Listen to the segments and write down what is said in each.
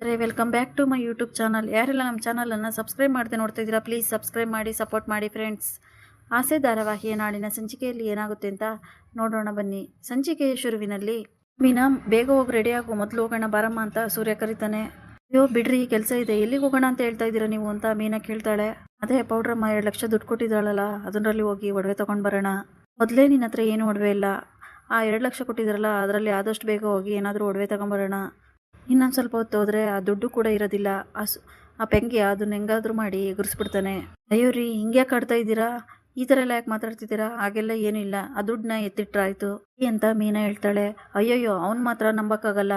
ರೇ welcome back to my YouTube channel ಯಾರೆಲ್ಲ ನಮ್ಮ ಚಾನಲನ್ನು ಸಬ್ಸ್ಕ್ರೈಬ್ ಮಾಡದೆ ನೋಡ್ತಾ ಇದ್ದೀರಾ ಪ್ಲೀಸ್ ಸಬ್ಸ್ಕ್ರೈಬ್ ಮಾಡಿ ಸಪೋರ್ಟ್ ಮಾಡಿ ಫ್ರೆಂಡ್ಸ್ ಆಸೆ ಧಾರಾವಾಹಿಯ ನಾಡಿನ ಸಂಚಿಕೆಯಲ್ಲಿ ಏನಾಗುತ್ತೆ ಅಂತ ನೋಡೋಣ ಬನ್ನಿ. ಸಂಚಿಕೆಯ ಶುರುವಿನಲ್ಲಿ, ಮೀನ ಬೇಗ ಹೋಗಿ ರೆಡಿ ಮೊದಲು ಹೋಗೋಣ, ಬಾರಮ್ಮ ಅಂತ ಸೂರ್ಯ ಕರಿತಾನೆ. ಅಯ್ಯೋ, ಬಿಡ್ರಿ ಕೆಲಸ ಇದೆ, ಎಲ್ಲಿಗೆ ಹೋಗೋಣ ಅಂತ ಹೇಳ್ತಾ ಇದ್ದೀರಾ ನೀವು ಅಂತ ಮೀನ ಕೇಳ್ತಾಳೆ. ಅದೇ ಪೌಡ್ರಮ್ಮ ಎರಡು ಲಕ್ಷ ದುಡ್ಡು ಕೊಟ್ಟಿದ್ದಾಳಲ್ಲ ಅದರಲ್ಲಿ ಹೋಗಿ ಒಡವೆ ತೊಗೊಂಡು ಬರೋಣ. ಮೊದಲೇ ನಿನ್ನ ಹತ್ರ ಏನು ಒಡವೆ ಇಲ್ಲ. ಆ ಎರಡು ಲಕ್ಷ ಕೊಟ್ಟಿದ್ರಲ್ಲ, ಅದರಲ್ಲಿ ಆದಷ್ಟು ಬೇಗ ಹೋಗಿ ಏನಾದರೂ ಒಡವೆ ತಗೊಂಬರೋಣ ಇನ್ನೊಂದು ಸ್ವಲ್ಪ ಹೊತ್ತು ಹೋದರೆ ಆ ದುಡ್ಡು ಕೂಡ ಇರೋದಿಲ್ಲ. ಆ ಸು, ಆ ಪೆಂಗೆ ಅದನ್ನ ಹೆಂಗಾದ್ರೂ ಮಾಡಿ ಎಗುರಿಸ್ಬಿಡ್ತಾನೆ. ಅಯ್ಯೋ ರೀ ಹಿಂಗೆ ಕಾಡ್ತಾ ಇದ್ದೀರಾ? ಈ ಥರ ಎಲ್ಲ ಯಾಕೆ ಮಾತಾಡ್ತಿದ್ದೀರಾ? ಹಾಗೆಲ್ಲ ಏನೂ ಇಲ್ಲ. ಆ ದುಡ್ಡನ್ನ ಎತ್ತಿಟ್ರಾಯ್ತು. ಅಂತ ಮೀನಾ ಹೇಳ್ತಾಳೆ, ಅಯ್ಯಯ್ಯೋ, ಅವ್ನು ಮಾತ್ರ ನಂಬಕ್ಕಾಗಲ್ಲ.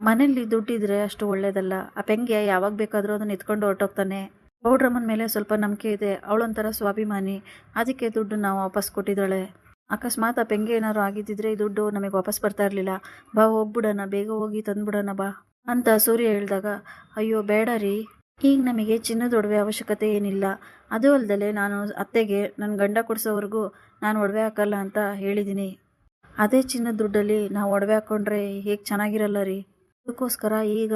ಮನೇಲಿ ದುಡ್ಡಿದ್ರೆ ಅಷ್ಟು ಒಳ್ಳೇದಲ್ಲ. ಆ ಪೆಂಗೆ ಯಾವಾಗ ಬೇಕಾದರೂ ಅದನ್ನ ಎತ್ಕೊಂಡು ಹೊರಟೋಗ್ತಾನೆ. ಪೌಡ್ರಮ್ಮನ ಮೇಲೆ ಸ್ವಲ್ಪ ನಂಬಿಕೆ ಇದೆ. ಅವಳೊಂಥರ ಸ್ವಾಭಿಮಾನಿ. ಅದಕ್ಕೆ ದುಡ್ಡು ನಾವು ವಾಪಸ್ ಕೊಟ್ಟಿದ್ದಾಳೆ. ಅಕಸ್ಮಾತ್ ಆ ಪೆಂಗೆ ಏನಾದ್ರು ಆಗಿದ್ದಿದ್ರೆ ಈ ದುಡ್ಡು ನಮಗೆ ವಾಪಸ್ ಬರ್ತಾ ಇರಲಿಲ್ಲ. ಬಾ, ಹೋಗ್ಬಿಡೋಣ. ಬೇಗ ಹೋಗಿ ತಂದ್ಬಿಡೋಣ, ಬಾ. ಅಂತ ಸೂರ್ಯ ಹೇಳಿದಾಗ, ಅಯ್ಯೋ, ಬೇಡ ರೀ. ಈಗ ನಮಗೆ ಚಿನ್ನದ ಒಡವೆ ಅವಶ್ಯಕತೆ ಏನಿಲ್ಲ. ಅದು ಅಲ್ಲದೆ ನಾನು ಅತ್ತೆಗೆ ನನ್ನ ಗಂಡ ಕೊಡಿಸೋವರೆಗೂ ನಾನು ಒಡವೆ ಹಾಕಲ್ಲ ಅಂತ ಹೇಳಿದ್ದೀನಿ ಅದೇ ಚಿನ್ನದ ದುಡ್ಡಲ್ಲಿ ನಾವು ಒಡವೆ ಹಾಕ್ಕೊಂಡ್ರೆ ಹೇಗೆ ಚೆನ್ನಾಗಿರಲ್ಲ ರೀ. ಅದಕ್ಕೋಸ್ಕರ ಈಗ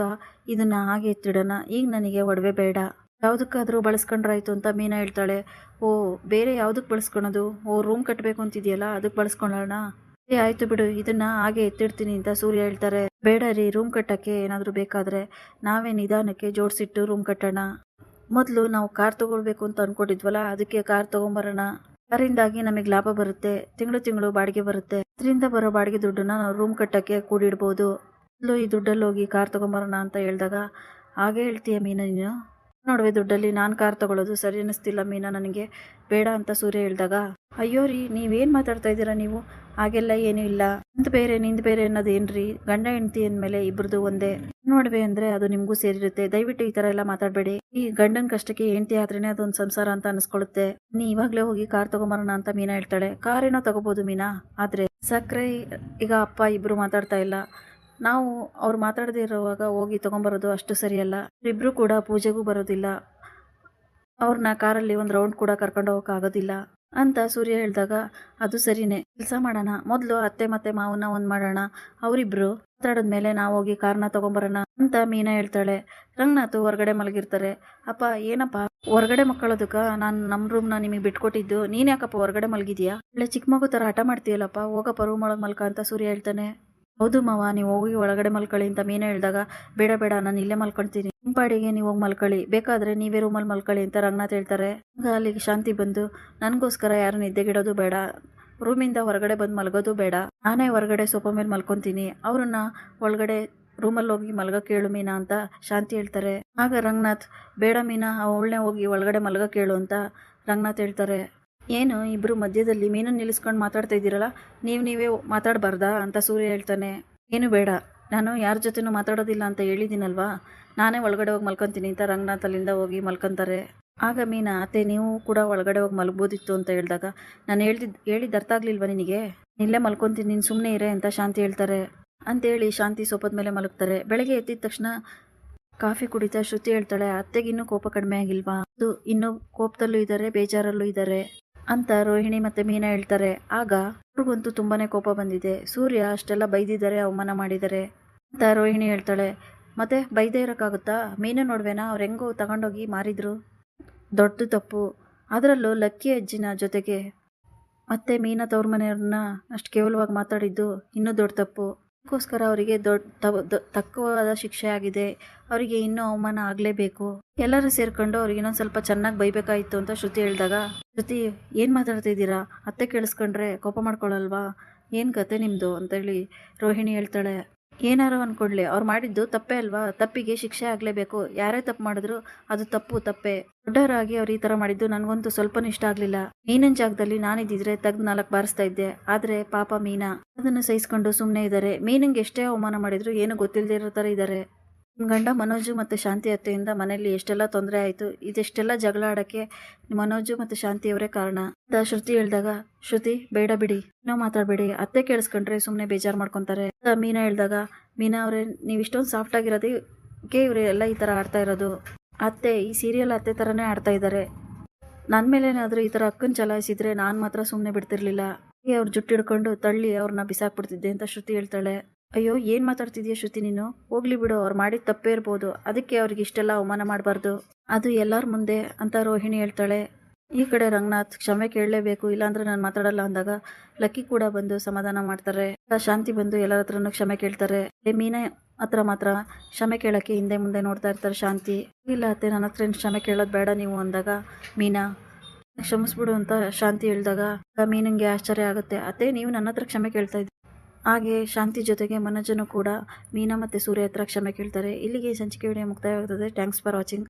ಇದನ್ನು ಹಾಗೆ ಎತ್ತಿಡೋಣ. ಈಗ ನನಗೆ ಒಡವೆ ಬೇಡ. ಯಾವುದಕ್ಕಾದರೂ ಬಳಸ್ಕೊಂಡ್ರಾಯ್ತು ಅಂತ ಮೀನಾ ಹೇಳ್ತಾಳೆ. ಓ, ಬೇರೆ ಯಾವುದಕ್ಕೆ ಬಳಸ್ಕೊಳೋದು? ಓ, ರೂಮ್ ಕಟ್ಟಬೇಕು ಅಂತಿದೆಯಲ್ಲ ಅದಕ್ಕೆ ಬಳಸ್ಕೊಳ್ಳೋಣ. ಆಯಿತು ಬಿಡು, ಇದನ್ನ ಹಾಗೆ ಎತ್ತಿಡ್ತೀನಿ ಅಂತ ಸೂರ್ಯ ಹೇಳ್ತಾರೆ. ಬೇಡ ರೀ ರೂಮ್ ಕಟ್ಟಕ್ಕೆ ಏನಾದರೂ ಬೇಕಾದ್ರೆ ನಾವೇ ನಿಧಾನಕ್ಕೆ ಜೋಡಿಸಿಟ್ಟು ರೂಮ್ ಕಟ್ಟೋಣ. ಮೊದಲು ನಾವು ಕಾರ್ ತೊಗೊಳ್ಬೇಕು ಅಂತ ಅಂದ್ಕೊಂಡಿದ್ವಲ್ಲ ಅದಕ್ಕೆ ಕಾರ್ ತೊಗೊಂಬರೋಣ. ಕಾರಿಂದಾಗಿ ನಮಗೆ ಲಾಭ ಬರುತ್ತೆ, ತಿಂಗಳು ತಿಂಗಳು ಬಾಡಿಗೆ ಬರುತ್ತೆ. ಅದರಿಂದ ಬರೋ ಬಾಡಿಗೆ ದುಡ್ಡನ್ನ ನಾವು ರೂಮ್ ಕಟ್ಟಕ್ಕೆ ಕೂಡಿಡ್ಬೋದು. ಮೊದಲು ಈ ದುಡ್ಡಲ್ಲಿ ಹೋಗಿ ಕಾರ್ ತೊಗೊಂಬರೋಣ ಅಂತ ಹೇಳಿದಾಗ, ಹಾಗೆ ಹೇಳ್ತೀಯ ಮೀನಾ ನೀನು? ನೋಡುವೆ ದುಡ್ಡಲ್ಲಿ ನಾನು ಕಾರ್ ತಗೊಳ್ಳೋದು ಸರಿ ಅನ್ನಿಸ್ತಿಲ್ಲ ಮೀನಾ ನನಗೆ. ಬೇಡ ಅಂತ ಸೂರ್ಯ ಹೇಳಿದಾಗ, ಅಯ್ಯೋ ರೀ, ನೀವೇನು ಮಾತಾಡ್ತಾ ಇದ್ದೀರಾ ನೀವು? ಹಾಗೆಲ್ಲ ಏನೂ ಇಲ್ಲ. ಅಂತ ಬೇರೆ, ನಿಂದ ಬೇರೆ ಅನ್ನೋದೇನ್ರಿ? ಗಂಡ, ಹೆಂಡತಿ ಅಂದಮೇಲೆ ಇಬ್ಬರದು ಒಂದೇ. ನೋಡ್ವೆ ಅಂದರೆ ಅದು ನಿಮಗೂ ಸೇರಿರುತ್ತೆ. ದಯವಿಟ್ಟು ಈ ಥರ ಎಲ್ಲ ಮಾತಾಡಬೇಡಿ. ಈ ಗಂಡನ ಕಷ್ಟಕ್ಕೆ ಹೆಂಡತಿ ಆದ್ರೇನೆ ಅದೊಂದು ಸಂಸಾರ ಅಂತ ಅನಿಸ್ಕೊಳ್ಳುತ್ತೆ ನೀ ಇವಾಗಲೇ ಹೋಗಿ ಕಾರ್ ತಗೊಂಬರೋಣ ಅಂತ ಮೀನಾ ಹೇಳ್ತಾಳೆ. ಕಾರೇನೋ ತಗೋಬೋದು ಮೀನಾ. ಆದರೆ ಸಕ್ಕರೆ ಈಗ ಅಪ್ಪ ಇಬ್ಬರು ಮಾತಾಡ್ತಾ ಇಲ್ಲ. ನಾವು ಅವ್ರು ಮಾತಾಡದೇ ಇರುವಾಗ ಹೋಗಿ ತೊಗೊಂಬರೋದು ಅಷ್ಟು ಸರಿಯಲ್ಲ. ಇಬ್ಬರು ಕೂಡ ಪೂಜೆಗೂ ಬರೋದಿಲ್ಲ. ಅವ್ರನ್ನ ಕಾರಲ್ಲಿ ಒಂದು ರೌಂಡ್ ಕೂಡ ಕರ್ಕೊಂಡು ಹೋಗೋಕ್ಕಾಗೋದಿಲ್ಲ ಅಂತ ಸೂರ್ಯ ಹೇಳಿದಾಗ, ಅದು ಸರಿನೇ. ಕೆಲಸ ಮಾಡೋಣ. ಮೊದಲು ಅತ್ತೆ ಮತ್ತೆ ಮಾವನ್ನ ಒಂದು ಮಾಡೋಣ. ಅವರಿಬ್ರು ಮಾತಾಡಿದ್ಮೇಲೆ ನಾವು ಹೋಗಿ ಕಾರ್ನ ತೊಗೊಂಬರೋಣ. ಅಂತ ಮೀನಾ ಹೇಳ್ತಾಳೆ. ರಂಗನಾಥ್ ಹೊರಗಡೆ ಮಲಗಿರ್ತಾರೆ. ಅಪ್ಪ, ಏನಪ್ಪ? ಹೊರಗಡೆ ಮಕ್ಕಳೋದಕ್ಕ ನಾನು ನಮ್ಮ ರೂಮ್ನ ನಿಮಗೆ ಬಿಟ್ಕೊಟ್ಟಿದ್ದು. ನೀನು ಯಾಕಪ್ಪ ಹೊರಗಡೆ ಮಲಗಿದ್ಯಾ? ಒಳ್ಳೆ ಚಿಕ್ಕ ಮಗು ಥರ ಹಠ ಮಾಡ್ತೀಯಲ್ಲಪ್ಪ. ಹೋಗಪ್ಪ ರೂಮ್ ಒಳಗೆ ಮಲ್ಕ. ಅಂತ ಸೂರ್ಯ ಹೇಳ್ತಾನೆ. ಹೌದು ಮಾವ, ನೀವು ಹೋಗಿ ಒಳಗಡೆ ಮಲ್ಕೊಳ್ಳಿ ಅಂತ ಮೀನು ಹೇಳಿದಾಗ, ಬೇಡ ಬೇಡ, ನಾನು ಇಲ್ಲೇ ಮಲ್ಕೊಳ್ತೀನಿ. ನಿಮ್ಮ ಪಾಡಿಗೆ ನೀವು ಹೋಗಿ ಮಲ್ಕೊಳ್ಳಿ. ಬೇಕಾದ್ರೆ ನೀವೇ ರೂಮಲ್ಲಿ ಮಲ್ಕೊಳ್ಳಿ ಅಂತ ರಂಗನಾಥ್ ಹೇಳ್ತಾರೆ. ಅಲ್ಲಿಗೆ ಶಾಂತಿ ಬಂದು, ನನಗೋಸ್ಕರ ಯಾರು ನಿದ್ದೆಗಿಡೋದು ಬೇಡ. ರೂಮಿಂದ ಹೊರಗಡೆ ಬಂದು ಮಲಗೋದು ಬೇಡ. ನಾನೇ ಹೊರಗಡೆ ಸೋಫಾ ಮೇಲೆ ಮಲ್ಕೊತೀನಿ. ಅವ್ರನ್ನ ಒಳಗಡೆ ರೂಮಲ್ಲಿ ಹೋಗಿ ಮಲ್ಗಕ್ಕೆ ಕೇಳು ಮೀನಾ ಅಂತ ಶಾಂತಿ ಹೇಳ್ತಾರೆ. ಆಗ ರಂಗನಾಥ್, ಬೇಡ ಮೀನಾ ಅವಳನ್ನೇ ಹೋಗಿ ಒಳಗಡೆ ಮಲ್ಗಕ್ಕೆ ಕೇಳು ಅಂತ ರಂಗನಾಥ್ ಹೇಳ್ತಾರೆ. ಏನು ಇಬ್ಬರು ಮಧ್ಯದಲ್ಲಿ ಮೀನನ್ನು ನಿಲ್ಲಿಸ್ಕೊಂಡು ಮಾತಾಡ್ತಾ ಇದ್ದೀರಲ್ಲ, ನೀವು ನೀವೇ ಮಾತಾಡಬಾರ್ದಾ ಅಂತ ಸೂರ್ಯ ಹೇಳ್ತಾನೆ. ಏನು ಬೇಡ, ನಾನು ಯಾರ ಜೊತೆನೂ ಮಾತಾಡೋದಿಲ್ಲ ಅಂತ ಹೇಳಿದ್ದೀನಲ್ವಾ ನಾನೇ ಒಳಗಡೆ ಹೋಗಿ ಮಲ್ಕೊತೀನಿ ಅಂತ ರಂಗನಾಥ್ ಅಲ್ಲಿಂದ ಹೋಗಿ ಮಲ್ಕೊತಾರೆ. ಆಗ ಮೀನಾ, ಅತ್ತೆ, ನೀವು ಕೂಡ ಒಳಗಡೆ ಹೋಗಿ ಮಲಗ್ಬೋದಿತ್ತು ಅಂತ ಹೇಳಿದಾಗ ನಾನು ಹೇಳ್ದಿದ್ದು ಹೇಳಿದ್ದು ಅರ್ಥ ಆಗಲಿಲ್ವ ನಿನಗೆ? ಇಲ್ಲೇ ಮಲ್ಕೊತೀನಿ, ನೀನು ಸುಮ್ಮನೆ ಇರೇ ಅಂತ ಶಾಂತಿ ಹೇಳ್ತಾರೆ. ಅಂತೇಳಿ ಶಾಂತಿ ಸೋಪದ ಮೇಲೆ ಮಲಗ್ತಾರೆ. ಬೆಳಗ್ಗೆ ಎದ್ದಿದ ತಕ್ಷಣ ಕಾಫಿ ಕುಡಿತಾ ಶ್ರುತಿ ಹೇಳ್ತಾಳೆ ಅತ್ತೆಗಿನ್ನೂ ಕೋಪ ಕಡಿಮೆ ಆಗಿಲ್ವಾ? ಅದು ಇನ್ನೂ ಕೋಪದಲ್ಲೂ ಇದ್ದಾರೆ ಬೇಜಾರಲ್ಲೂ ಇದ್ದಾರೆ ಅಂತ ರೋಹಿಣಿ ಮತ್ತೆ ಮೀನಾ ಹೇಳ್ತಾರೆ. ಆಗ ಅವ್ರಿಗಂತೂ ತುಂಬಾನೇ ಕೋಪ ಬಂದಿದೆ. ಸೂರ್ಯ ಅಷ್ಟೆಲ್ಲ ಬೈದಿದ್ದಾರೆ, ಅವಮಾನ ಮಾಡಿದ್ದಾರೆ ಅಂತ ರೋಹಿಣಿ ಹೇಳ್ತಾಳೆ. ಮತ್ತೆ ಬೈದೇ ಇರೋಕ್ಕಾಗುತ್ತಾ? ಮೀನು ನೋಡ್ವೇನಾ? ಅವ್ರು ಹೆಂಗೋ ತಗೊಂಡೋಗಿ ಮಾರಿದ್ರು. ದೊಡ್ಡ ತಪ್ಪು. ಅದರಲ್ಲೂ ಲಕ್ಕಿ ಅಜ್ಜಿನ ಜೊತೆಗೆ ಮತ್ತೆ ಮೀನಾ ತವ್ರ ಮನೆಯವ್ರನ್ನ ಅಷ್ಟು ಕೇವಲವಾಗಿ ಮಾತಾಡಿದ್ದು ಇನ್ನೂ ದೊಡ್ಡ ತಪ್ಪು. ಅದಕ್ಕೋಸ್ಕರ ಅವರಿಗೆ ದೊಡ್ಡ ತಕ್ಕವಾದ ಶಿಕ್ಷೆ ಆಗಿದೆ. ಅವರಿಗೆ ಇನ್ನೂ ಅವಮಾನ ಆಗಲೇಬೇಕು. ಎಲ್ಲರೂ ಸೇರ್ಕೊಂಡು ಅವ್ರಿಗೆ ಇನ್ನೊಂದು ಸ್ವಲ್ಪ ಚೆನ್ನಾಗಿ ಬೈಬೇಕಾಯಿತು ಅಂತ ಶ್ರುತಿ ಹೇಳಿದಾಗ, ಶ್ರುತಿ, ಏನು ಮಾತಾಡ್ತಾ ಇದ್ದೀರಾ? ಅತ್ತೆ ಕೇಳಿಸ್ಕೊಂಡ್ರೆ ಕೋಪ ಮಾಡ್ಕೊಳ್ಳಲ್ವಾ ಏನು ಕತೆ ನಿಮ್ಮದು ಅಂತೇಳಿ ರೋಹಿಣಿ ಹೇಳ್ತಾಳೆ, ಏನಾರು ಅಂದ್ಕೊಳ್ಳಿ ಅವ್ರು ಮಾಡಿದ್ದು ತಪ್ಪೇ ಅಲ್ವಾ? ತಪ್ಪಿಗೆ ಶಿಕ್ಷೆ ಆಗಲೇಬೇಕು. ಯಾರೇ ತಪ್ಪು ಮಾಡಿದ್ರು ಅದು ತಪ್ಪು, ತಪ್ಪೇ. ದೊಡ್ಡವರಾಗಿ ಅವ್ರು ಈ ಥರ ಮಾಡಿದ್ದು ನನಗಂತೂ ಸ್ವಲ್ಪನೂ ಇಷ್ಟ ಆಗಲಿಲ್ಲ. ಮೀನಿನ ಜಾಗದಲ್ಲಿ ನಾನಿದ್ದಿದ್ರೆ ತೆಗ್ದು ನಾಲ್ಕು ಬಾರಿಸ್ತಾ ಇದ್ದೆ. ಆದರೆ ಪಾಪ ಮೀನಾ. ಅದನ್ನು ಸಹಿಸ್ಕೊಂಡು ಸುಮ್ಮನೆ ಇದ್ದಾರೆ ಮೀನಿಂಗ್ ಎಷ್ಟೇ ಅವಮಾನ ಮಾಡಿದ್ರು ಏನು ಗೊತ್ತಿಲ್ಲದೆ ಇರೋ ಥರ ಇದ್ದಾರೆ ಗಂಡ ಮನೋಜು ಮತ್ತು ಶಾಂತಿ ಅತ್ತೆಯಿಂದ ಮನೆಯಲ್ಲಿ ಎಷ್ಟೆಲ್ಲ ತೊಂದರೆ ಆಯಿತು, ಇದೆಷ್ಟೆಲ್ಲ ಜಗಳ ಆಡೋಕ್ಕೆ ಮನೋಜು ಮತ್ತು ಶಾಂತಿಯವರೇ ಕಾರಣ. ಅಂತ ಶ್ರುತಿ ಹೇಳಿದಾಗ, ಶ್ರುತಿ, ಬೇಡ ಬಿಡಿ. ಏನೋ ಮಾತಾಡಬೇಡಿ. ಅತ್ತೆ ಕೇಳಿಸ್ಕೊಂಡ್ರೆ ಸುಮ್ಮನೆ ಬೇಜಾರು ಮಾಡ್ಕೊತಾರೆ. ಮೀನಾ ಹೇಳಿದಾಗ, ಮೀನಾ ಅವರೇ ನೀವು ಇಷ್ಟೊಂದು ಸಾಫ್ಟ್ ಆಗಿರೋದಕ್ಕೆ ಇವರೆಲ್ಲ ಈ ಥರ ಆಡ್ತಾ ಇರೋದು. ಅತ್ತೆ, ಈ ಸೀರಿಯಲ್ ಅತ್ತೆ ಥರನೇ ಆಡ್ತಾ ಇದ್ದಾರೆ ನನ್ನ ಮೇಲೇನಾದರೂ ಈ ಥರ ಅಕ್ಕನ ಚಲಾಯಿಸಿದ್ರೆ ನಾನು ಮಾತ್ರ ಸುಮ್ಮನೆ ಬಿಡ್ತಿರ್ಲಿಲ್ಲ. ಹೀಗೆ ಅವ್ರು ಜುಟ್ಟು ಹಿಡ್ಕೊಂಡು ತಳ್ಳಿ ಅವ್ರನ್ನ ಬಿಸಾಕ್ಬಿಡ್ತಿದ್ದೆ ಅಂತ ಶ್ರುತಿ ಹೇಳ್ತಾಳೆ. ಅಯ್ಯೋ, ಏನು ಮಾತಾಡ್ತಿದ್ಯಾ ಶ್ರುತಿ ನೀನು? ಹೋಗ್ಲಿ ಬಿಡು, ಅವ್ರು ಮಾಡಿದ ತಪ್ಪೇ ಇರ್ಬೋದು. ಅದಕ್ಕೆ ಅವ್ರಿಗೆ ಇಷ್ಟೆಲ್ಲ ಅವಮಾನ ಮಾಡಬಾರ್ದು. ಅದು ಎಲ್ಲರ ಮುಂದೆ ಅಂತ ರೋಹಿಣಿ ಹೇಳ್ತಾಳೆ. ಈ ಕಡೆ ರಂಗನಾಥ್ ಕ್ಷಮೆ ಕೇಳಲೇಬೇಕು, ಇಲ್ಲಾಂದ್ರೆ ನಾನು ಮಾತಾಡಲ್ಲ ಅಂದಾಗ ಲಕ್ಕಿ ಕೂಡ ಬಂದು ಸಮಾಧಾನ ಮಾಡ್ತಾರೆ. ಶಾಂತಿ ಬಂದು ಎಲ್ಲರ ಹತ್ರನೂ ಕ್ಷಮೆ ಕೇಳ್ತಾರೆ. ಮೀನ ಹತ್ರ ಮಾತ್ರ ಕ್ಷಮೆ ಕೇಳೋಕ್ಕೆ ಹಿಂದೆ ಮುಂದೆ ನೋಡ್ತಾ ಇರ್ತಾರೆ ಶಾಂತಿ. ಇಲ್ಲ ಅತ್ತೆ, ನನ್ನ ಹತ್ರ ಕ್ಷಮೆ ಕೇಳೋದು ಬೇಡ ನೀವು ಅಂದಾಗ ಮೀನಾ. ಕ್ಷಮಿಸ್ಬಿಡು ಅಂತ ಶಾಂತಿ ಹೇಳಿದಾಗ ಮೀನಂಗೆ ಆಶ್ಚರ್ಯ ಆಗುತ್ತೆ. ಅತ್ತೆ, ನೀವು ನನ್ನ ಹತ್ರ ಕ್ಷಮೆ ಕೇಳ್ತಾ ಇದ್ದೀವಿ ಹಾಗೆ ಶಾಂತಿ ಜೊತೆಗೆ ಮನೋಜನು ಕೂಡ ಮೀನಾ ಮತ್ತು ಸೂರ್ಯ ಹತ್ರ ಕ್ಷಮೆ ಕೇಳ್ತಾರೆ. ಇಲ್ಲಿಗೆ ಸಂಚಿಕೆ ವಿಡಿಯೋ ಮುಕ್ತಾಯವಾಗುತ್ತದೆ ಥ್ಯಾಂಕ್ಸ್ ಫಾರ್ ವಾಚಿಂಗ್